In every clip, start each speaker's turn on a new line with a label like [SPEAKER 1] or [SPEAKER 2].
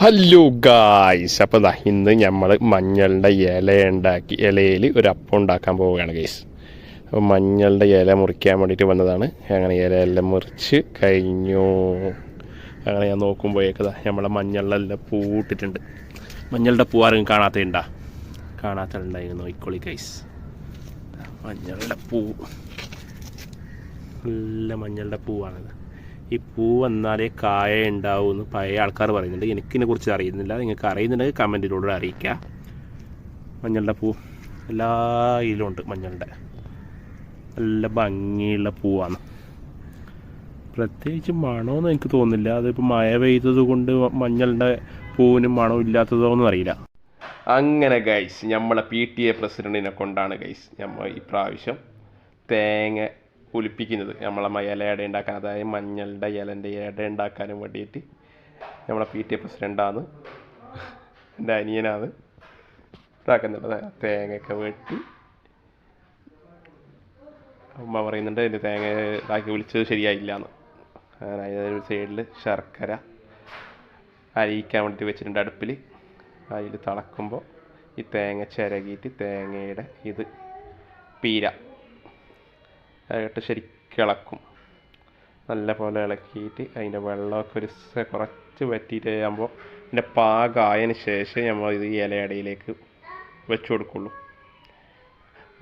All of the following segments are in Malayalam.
[SPEAKER 1] ഹലോ ഗായ്സ് അപ്പോൾ ദാ ഇന്ന് നമ്മൾ മഞ്ഞളുടെ ഇല ഉണ്ടാക്കി ഇലയിൽ ഒരു അപ്പം ഉണ്ടാക്കാൻ പോവുകയാണ് ഗൈസ് അപ്പോൾ മഞ്ഞളുടെ ഇല മുറിക്കാൻ വേണ്ടിയിട്ട് വന്നതാണ്. അങ്ങനെ ഇലയെല്ലാം മുറിച്ച് കഴിഞ്ഞു. അങ്ങനെ ഞാൻ നോക്കുമ്പോഴേക്കതാ നമ്മളെ മഞ്ഞളിലെല്ലാം പൂട്ടിട്ടുണ്ട്. മഞ്ഞളുടെ പൂ ആരും കാണാത്തതുണ്ടാ? കാണാത്തുണ്ടായിരുന്നു നോയിക്കോളി ഗൈസ് മഞ്ഞളുടെ പൂ. നല്ല മഞ്ഞളുടെ പൂവാണിത്. ഈ പൂ വന്നാലേ കായ ഉണ്ടാവും എന്ന് പഴയ ആൾക്കാർ പറയുന്നുണ്ട്. എനിക്കിതിനെ കുറിച്ച് അറിയുന്നില്ല. നിങ്ങൾക്ക് അറിയുന്നുണ്ടെങ്കിൽ കമന്റിലൂടെ അറിയിക്കുക മഞ്ഞളുടെ പൂ എല്ലാ ഇതിലും ഉണ്ട് മഞ്ഞളുടെ. നല്ല ഭംഗിയുള്ള പൂവാണ്. പ്രത്യേകിച്ച് മണമൊന്നും എനിക്ക് തോന്നുന്നില്ല. അതിപ്പോൾ മഴ പെയ്തത് കൊണ്ട് മഞ്ഞളുടെ പൂവിന് മണം ഇല്ലാത്തതോ ഒന്നും അറിയില്ല. അങ്ങനെ ഗൈസ് നമ്മളെ പി ടി എ പ്രസിഡന്റിനെ കൊണ്ടാണ് ഗൈസ് നമ്മൾ ഈ പ്രാവശ്യം തേങ്ങ പുലിപ്പിക്കുന്നത് നമ്മളെ മ- ഇല ഇട ഉണ്ടാക്കാൻ അതായത് മഞ്ഞളുടെ ഇലന്റെ ഇട ഉണ്ടാക്കാനും വേണ്ടിയിട്ട് നമ്മളെ പി ടി പ്രസിഡന്റാണ് എന്റെ അനിയനാണ്. ഇതാക്കുന്നുണ്ട്. തേങ്ങയൊക്കെ വെട്ടി. അമ്മ പറയുന്നുണ്ട് എന്റെ തേങ്ങ ഇതാക്കി വിളിച്ചത് ശരിയായില്ല എന്ന് അങ്ങനെ അതിനൊരു സൈഡിൽ ശർക്കര അരിയിക്കാൻ വേണ്ടിയിട്ട് വെച്ചിട്ടുണ്ട് അടുപ്പിൽ അതിൽ തിളക്കുമ്പോൾ ഈ തേങ്ങ ചിരകിയിട്ട് തേങ്ങയുടെ ഇത് പീര. അതിട്ട് ശരിക്കും ഇളക്കും. നല്ല പോലെ ഇളക്കിയിട്ട് അതിന്റെ വെള്ളമൊക്കെ ഒരു കുറച്ച് വറ്റിയിട്ട് ആകുമ്പോൾ ഇതിന്റെ പാകമായതിന് ശേഷം നമ്മൾ ഇത് ഇലയടയിലേക്ക് വെച്ച് കൊടുക്കുള്ളൂ.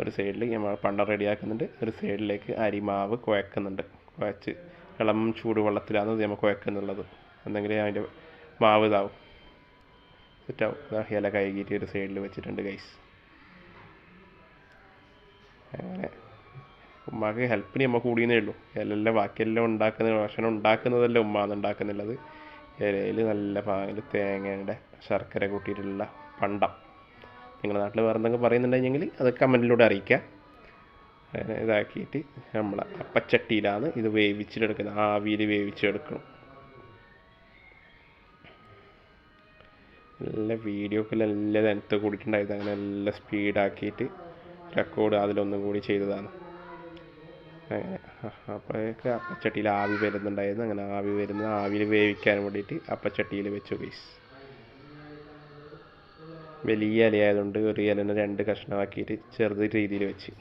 [SPEAKER 1] ഒരു സൈഡിൽ നമ്മൾ പണ്ട റെഡിയാക്കുന്നുണ്ട്. ഒരു സൈഡിലേക്ക് അരിമാവ് കുഴക്കുന്നുണ്ട്. കുഴച്ച് ഇളം ചൂടുവെള്ളത്തിലാണ് ഇത് നമ്മൾ കുഴക്കുന്നുള്ളത്. എന്തെങ്കിലും അതിന്റെ മാവ് ഇതാവും. സെറ്റാവും ഇല കഴുകിയിട്ട് ഒരു സൈഡിൽ വെച്ചിട്ടുണ്ട് ഗൈസ് അങ്ങനെ. ഉമ്മാക്ക് ഹെൽപ്പിന് നമ്മൾ കൂടിയെന്നേ ഉള്ളൂ. ഇലയെല്ലാം ബാക്കിയെല്ലാം ഉണ്ടാക്കുന്ന ഭക്ഷണം ഉണ്ടാക്കുന്നതല്ല ഉമ്മാണ് ഉണ്ടാക്കുന്നുള്ളത്. ഇലയിൽ നല്ല പാങ്ങിൽ തേങ്ങയുടെ ശർക്കര കൂട്ടിയിട്ടുള്ള പണ്ടം. നിങ്ങളുടെ നാട്ടിൽ വേറെ എന്തെങ്കിലും പറയുന്നുണ്ടെങ്കിൽ അത് കമന്റിലൂടെ അറിയിക്കുക. അങ്ങനെ ഇതാക്കിയിട്ട് നമ്മൾ അപ്പച്ചട്ടിയിലാണ് ഇത് വേവിച്ചിട്ടെടുക്കുന്നത് ആവിയിൽ വേവിച്ചെടുക്കണം. നല്ല വീഡിയോക്ക് നല്ല തനത്ത് കൂടിയിട്ടുണ്ടായിരുന്നു. അങ്ങനെ നല്ല സ്പീഡാക്കിയിട്ട് റെക്കോർഡ് അതിലൊന്നും കൂടി ചെയ്തതാണ്. അങ്ങനെ അപ്പച്ചട്ടിയിൽ ആവി വരുന്നുണ്ടായിരുന്നു. അങ്ങനെ ആവി വരുന്ന ആവിയിൽ വേവിക്കാൻ വേണ്ടിയിട്ട് അപ്പച്ചട്ടിയിൽ വെച്ചു ഗൈസ് വലിയ ഇലയായതുകൊണ്ട് ഒരു ഇലനെ രണ്ട് കഷ്ണമാക്കിയിട്ട് ചെറുത് രീതിയിൽ വെച്ച്.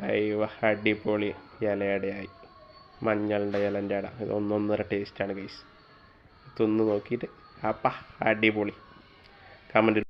[SPEAKER 1] അയ്യോ അടിപൊളി ഇലയടയായി. മഞ്ഞളുടെ ഇലന്റെ അട. ഇത് ഒന്നൊന്നര ടേസ്റ്റാണ് ഗൈസ് തിന്ന് നോക്കിയിട്ട്. അപ്പ അടിപൊളി. കമന്റ്